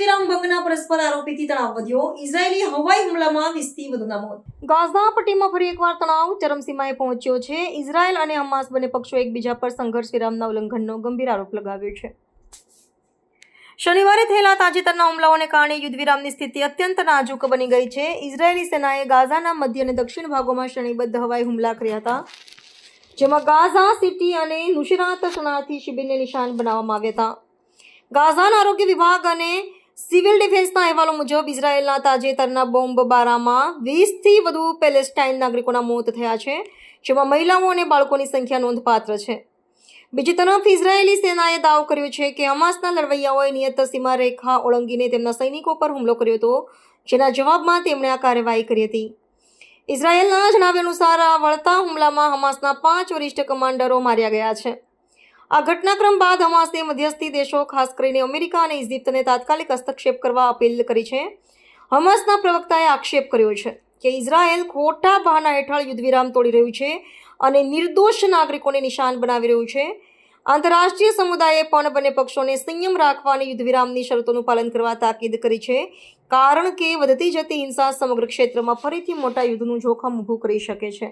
વિવાદાસ્પદ આરોપીથી તણાવ વધ્યો. ઇઝરાયેલી હવાઈ હુમલામાં વીસથી વધુના મોત ગાઝા પટ્ટીમાં ફરી એકવાર તણાવ ચરમસીમાએ પહોંચ્યો છે. ઇઝરાયેલ અને હમાસ બંને પક્ષો એકબીજા પર સંઘર્ષ વિરામના ઉલ્લંઘનનો ગંભીર આરોપ લગાવ્યો છે. શનિવારે થયેલા તાજેતરના હુમલાઓને કારણે યુદ્ધવિરામની સ્થિતિ અત્યંત નાજુક બની ગઈ છે. ઇઝરાયેલી સેનાએ ગાઝાના મધ્ય અને દક્ષિણ ભાગોમાં શ્રેણીબદ્ધ હવાઈ હુમલા કર્યા હતા, જેમાં ગાઝા સિટી અને નુશરાત શરણાર્થી શિબિરને નિશાન બનાવવામાં આવ્યા હતા. ગાઝાના આરોગ્ય વિભાગ અને સિવિલ ડિફેન્સના અહેવાલો મુજબ ઇઝરાયેલના તાજેતરના બોમ્બબારામાં વીસથી વધુ પેલેસ્ટાઇન નાગરિકોના મોત થયા છે, જેમાં મહિલાઓ અને બાળકોની સંખ્યા નોંધપાત્ર છે. બીજી તરફ, ઇઝરાયેલી સેનાએ દાવો કર્યો છે કે હમાસના લડવૈયાઓએ નિયત સીમા રેખા ઓળંગીને તેમના સૈનિકો પર હુમલો કર્યો હતો, જેના જવાબમાં તેમણે આ કાર્યવાહી કરી હતી. ઇઝરાયેલના જણાવ્યા અનુસાર આ વળતા હુમલામાં હમાસના પાંચ વરિષ્ઠ કમાન્ડરો માર્યા ગયા છે. આ ઘટનાક્રમ બાદ હમાસે મધ્યસ્થી દેશો, ખાસ કરીને અમેરિકા અને ઇજિપ્તને તાત્કાલિક હસ્તક્ષેપ કરવા અપીલ કરી છે. હમાસના પ્રવક્તાએ આક્ષેપ કર્યો છે કે ઇઝરાયેલ ખોટા બહાના હેઠળ યુદ્ધવિરામ તોડી રહ્યું છે અને નિર્દોષ નાગરિકોને નિશાન બનાવી રહ્યું છે. આંતરરાષ્ટ્રીય સમુદાયે પણ બંને પક્ષોને સંયમ રાખવા અને યુદ્ધવિરામની શરતોનું પાલન કરવા તાકીદ કરી છે, કારણ કે વધતી જતી હિંસા સમગ્ર ક્ષેત્રમાં ફરીથી મોટા યુદ્ધનું જોખમ ઊભું કરી શકે છે.